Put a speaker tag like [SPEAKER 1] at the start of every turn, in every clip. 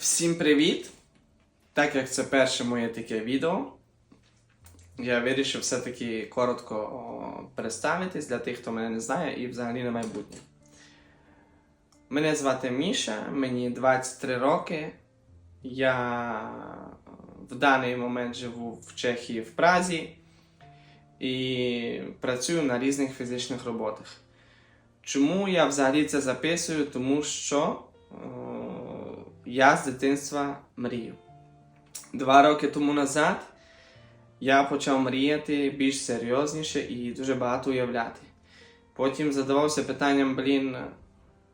[SPEAKER 1] Всім привіт! Так як це перше моє таке відео, я вирішив все-таки коротко представитись для тих, хто мене не знає, і взагалі на майбутнє. Мене звати Міша, мені 23 роки. Я в даний момент живу в Чехії в Празі і працюю на різних фізичних роботах. Чому я взагалі це записую? Тому що я з дитинства мрію. Два роки тому назад я почав мріяти більш серйозніше і дуже багато уявляти. Потім задавався питанням, блін,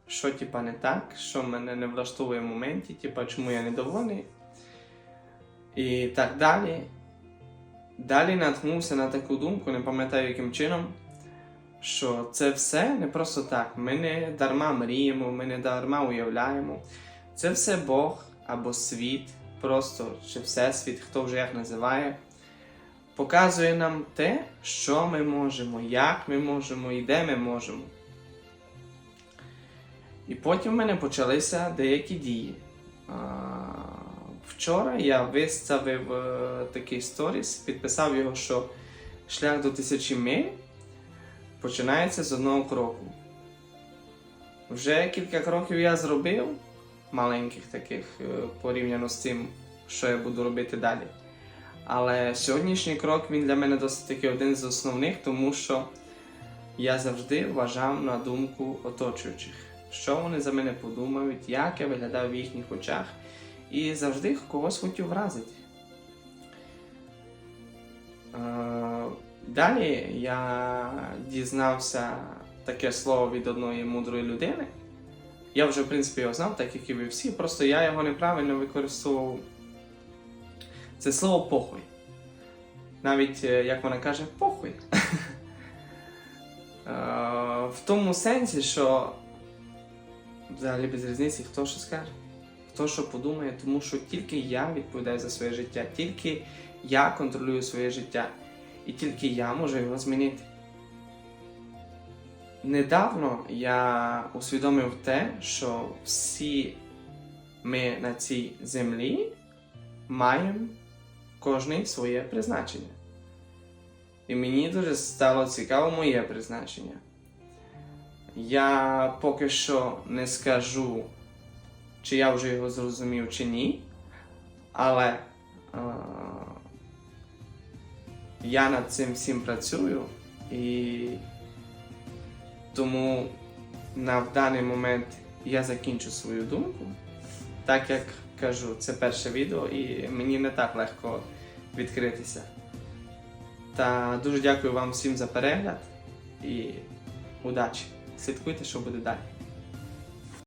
[SPEAKER 1] що типа не так, що мене не влаштовує в моменті, типа, чому я недовольний. І так далі. Далі наткнувся на таку думку, не пам'ятаю яким чином, що це все не просто так. Ми не дарма мріємо, ми не дарма уявляємо. Це все Бог або світ, просто чи Всесвіт, хто вже як називає, показує нам те, що ми можемо, як ми можемо і де ми можемо. І потім в мене почалися деякі дії. Вчора я виставив е, такий сторіс, підписав його, що шлях до тисячі миль починається з одного кроку. Вже кілька кроків я зробив, маленьких таких е, порівняно з тим, що я буду робити далі. Але сьогоднішній крок він для мене досить таки один з основних, тому що я завжди вважав на думку оточуючих, що вони за мене подумають, як я виглядаю в їхніх очах, і завжди когось хотів вразити. Е, Далі я дізнався таке слово від одної мудрої людини. Я вже, в принципі, його знав, так як і ви всі, просто я його неправильно використовував. Це слово похуй. Навіть, е, як вона каже, похуй. Е, В тому сенсі, що взагалі без різниці, хто що скаже, хто що подумає, тому що тільки я відповідаю за своє життя, тільки я контролюю своє життя, і тільки я можу його змінити. Недавно я усвідомив те, що всі ми на цій землі маємо кожний своє призначення. І мені дуже стало цікаво моє призначення. Я поки що не скажу, чи я вже його зрозумів, чи ні, але е, я над цим всім працюю і тому на даний момент я закінчу свою думку. Так як кажу, це перше відео, і мені не так легко відкритися. Та дуже дякую вам всім за перегляд і удачі! Слідкуйте, що буде далі.